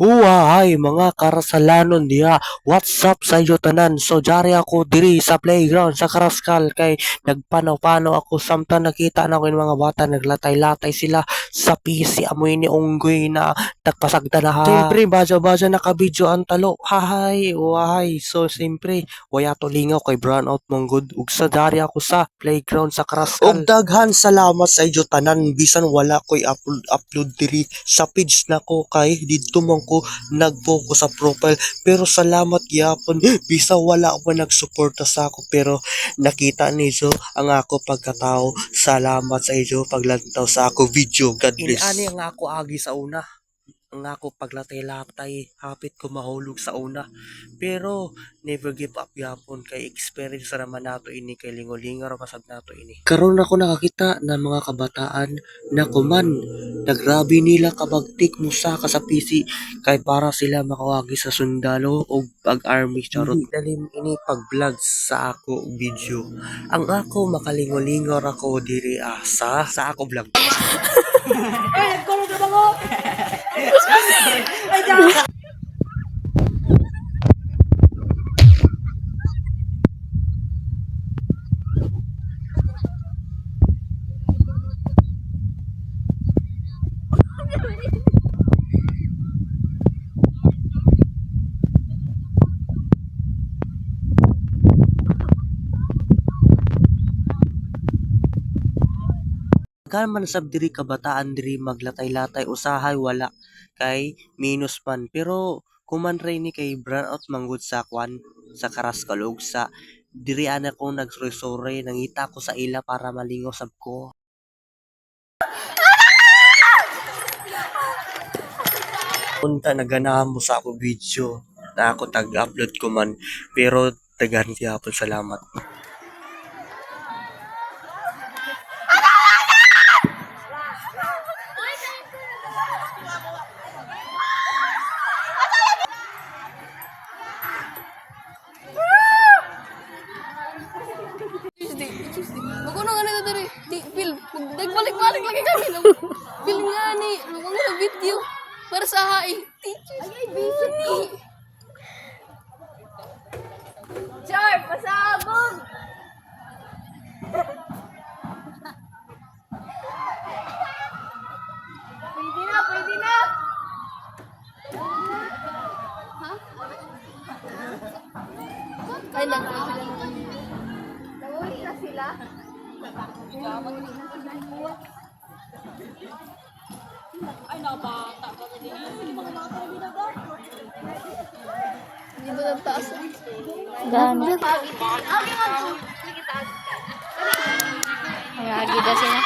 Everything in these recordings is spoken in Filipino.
Uwahay mga karasalanon diha. What's up sa inyo tanan? So jari ako diri sa playground sa Karaskal kay nagpanaw-panaw ako samtang nakita na ko yung mga bata naglatay-latay sila sa PC amoy ni unggoy na nagpasagda na ha. Siyempre baja-baja nakabidyo ang talo. Hahay, uwahay. So siyempre waya to lingaw kay Brownout Monggod ug sa jari ako sa playground sa Karaskal. Ug daghan salamat sa inyo tanan bisan wala ko'y upload upload diri sa page na ko kay dito man ko nag-focus sa profile. Pero salamat gyapon bisa wala pa nagsuporta sa ako pero nakita niyo ang ako pagkatao. Salamat sa inyo paglantaw sa ako. Video God bless. Inani ang ako agi sa una ang ako paglatay-latay hapit ko mahulog sa una. Pero never give up yapon kay experience na naman nato ini kay lingolingar masag nato ini. Karon ako nakakita ng mga kabataan na kuman nagrabi nila kabagtik musaka sa PC kay para sila makawagi sa sundalo o pag-army charot. Dalim ini pag-vlog sa ako video. Ang ako makalingolingor ako diri ah, sa sa ako vlog Kan man sab diri kabataan diri maglatay-latay usahay wala kay minus man pero kuman ray ni kay brownout manggod sa kwan sa Karaskalog sa diri ana ko nagsuray nangita ko sa ila para malingaw sab ko. Punta naganahan mo sa ako video na ako tag-upload ko man pero daghan gyapon salamat. Nagbalik-balik lagi kami. Film nga ni. Maguno na video. Para sa hai. Teachers. Ay, ni. Char, pasabog! Pwede na, pwede na! Ha? Ay, nagpapalala sila. Nauwi na sila? Hindi ba ng taas? Gana. Agi man po. Mga agida sila.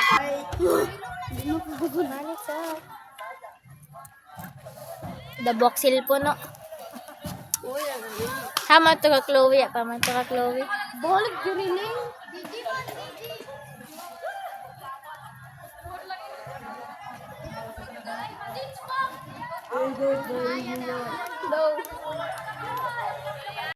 The boxil po no. Sama to ka Chloe, pa man to ka Chloe. Balik yun ini. Hello.